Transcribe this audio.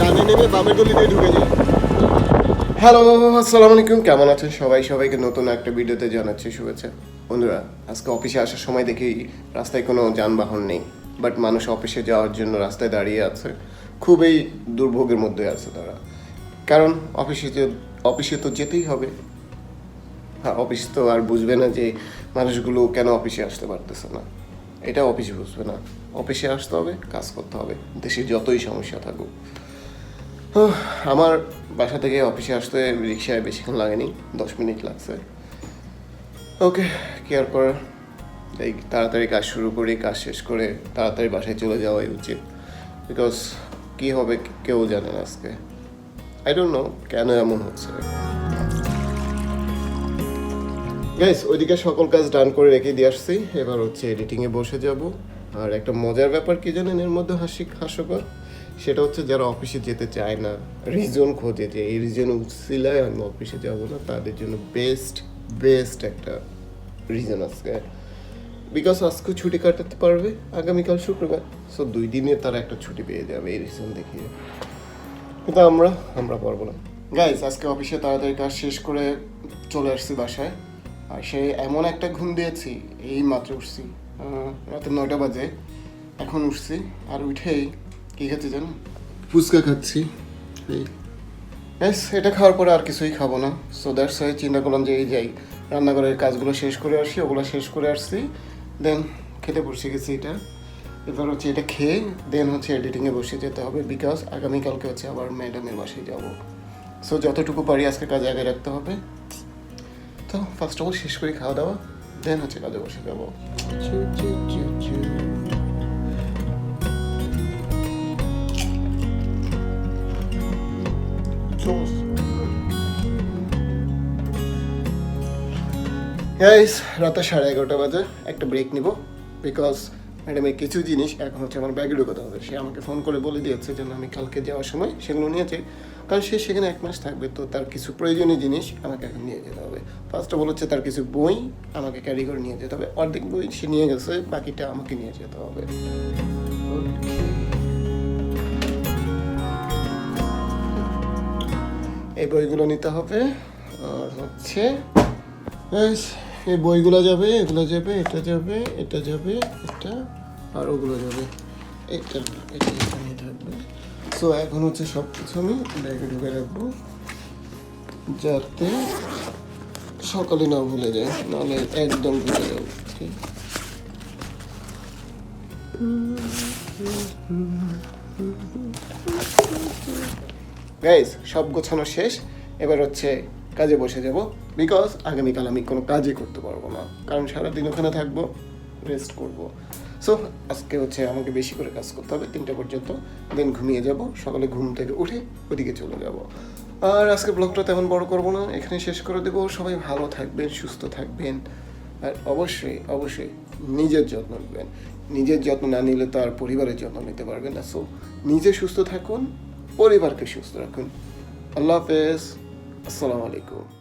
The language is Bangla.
ডানে নেমে বামের ঢুকে যাই হ্যালো, আসসালামু আলাইকুম, কেমন আছেন সবাই? সবাইকে নতুন একটা ভিডিওতে জানাচ্ছি শুভেচ্ছা। বন্ধুরা, আজকে অফিসে আসার সময় দেখি রাস্তায় কোনো যানবাহন নেই বাট মানুষ অফিসে যাওয়ার জন্য রাস্তায় দাঁড়িয়ে আছে। খুবই দুর্ভোগের মধ্যে আছে তারা। কারণ অফিসে যে- অফিসে তো যেতেই হবে। হ্যাঁ অফিস তো আর বুঝবে না যে মানুষগুলো কেন অফিসে আসতে পারতেছে না। এটা অফিসে বুঝবে না। অফিসে আসতে হবে, কাজ করতে হবে। দেশে যতই সমস্যা থাকুক। আমার বাসা থেকে অফিসে আসতে রিক্সায় বেশিক্ষণ লাগেনি, দশ মিনিট লাগছে। ওকে কেয়ার করার? এই তাড়াতাড়ি কাজ শুরু করি, কাজ শেষ করে তাড়াতাড়ি বাসায় চলে যাওয়াই উচিত। বিকজ কী হবে কেউ জানে না আজকে। আই ডোন্ট নো কেন এমন হচ্ছে। গাইস ওইদিকে সকল কাজ ডান করে রেখে দিয়ে আসছি। এবার হচ্ছে এডিটিংয়ে বসে যাব। আর একটা মজার ব্যাপার কি জানেন, এর মধ্যে হাসি হাস্যকর? সেটা হচ্ছে যারা অফিসে যেতে চায় না রিজন খোঁজে যে এই রিজন উঠছিলায় আমি অফিসে যাব না, তাদের জন্য বেস্ট বেস্ট একটা রিজন আজকে। বিকজ আজকে ছুটি কাটাতে পারবে আগামীকাল শুক্রবার সো দুই দিনে তারা একটা ছুটি পেয়ে যাবে এই রিজন দেখিয়ে। কিন্তু আমরা আমরা পারব না। গাইজ আজকে অফিসে তাড়াতাড়ি কাজ শেষ করে চলে আসছি বাসায়, আর সে এমন একটা ঘুম দিয়েছি, এই মাত্র উঠছি রাতে নয়টা বাজে, এখন উঠছি, আর উঠেই কী খাচ্ছি জানো? ফুচকা খাচ্ছি। এই। ব্যাস এটা খাওয়ার পরে আর কিছুই খাব না। সো দ্যাটস ওয়াই চিন্তা করলাম যে এই যাই রান্নাঘরের কাজগুলো শেষ করে আসি ওগুলো শেষ করে আসছি। দেন খেতে বসে গেছি এটা। এবার হচ্ছে এটা খেয়ে দেন হচ্ছে এডিটিংয়ে বসে যেতে হবে বিকজ আগামীকালকে হচ্ছে আবার ম্যাডামের বাসায় যাব। সো যতটুকু পারি আজকে কাজে আগে রাখতে হবে। তো ফার্স্ট অফ অল শেষ করে খাওয়া দাওয়া দেন হচ্ছে কাজে বসে যাব। গাইস রাতে সাড়ে এগারোটা বাজে, একটা ব্রেক নিব বিকজ ম্যাডামের কিছু জিনিস এখন হচ্ছে আমার ব্যাগে ঢুকাতে হবে। সে আমাকে ফোন করে বলে দিয়েছে যেন আমি কালকে যাওয়ার সময় সেগুলো নিয়েছে। কারণ সে সেখানে এক মাস থাকবে, তো তার কিছু প্রয়োজনীয় জিনিস আমাকে এখন নিয়ে যেতে হবে। ফার্স্ট অফ অল হচ্ছে তার কিছু বই আমাকে ক্যারি করে নিয়ে যেতে হবে। অর্ধেক বই সে নিয়ে গেছে, বাকিটা আমাকে নিয়ে যেতে হবে। এই বইগুলো নিতে হবে। আর হচ্ছে এই বইগুলো যাবে, এগুলো যাবে, এটা যাবে এটা যাবে, এটা, আর ওগুলো যাবে। এটা এটা এখানে থাকবে। সো এখন হচ্ছে সব কিছু আমি ব্যাগে ঢুকে রাখব, যাতে সকালে না ভুলে যায়, নাহলে একদম ভুলে যাব ঠিক গাইজ সব গোছানো শেষ। এবার হচ্ছে কাজে বসে যাব। বিকজ আগামীকাল আমি কোনো কাজই করতে পারব না। কারণ সারাদিন ওখানে থাকব রেস্ট করব। সো আজকে হচ্ছে আমাকে বেশি করে কাজ করতে হবে। তিনটা পর্যন্ত দেন ঘুমিয়ে যাব। সকালে ঘুম থেকে উঠে ওদিকে চলে যাব। আর আজকে ব্লগটা তেমন বড় করব না। এখানে শেষ করে দেবো। সবাই ভালো থাকবেন, সুস্থ থাকবেন। আর অবশ্যই অবশ্যই নিজের যত্ন নেবেন। নিজের যত্ন না নিলে তো আর পরিবারের যত্ন নিতে পারবেন না। সো নিজে সুস্থ থাকুন, পরিবারকে সুস্থ রাখুন। আল্লাহ হাফেজ। আসসালামু আলাইকুম।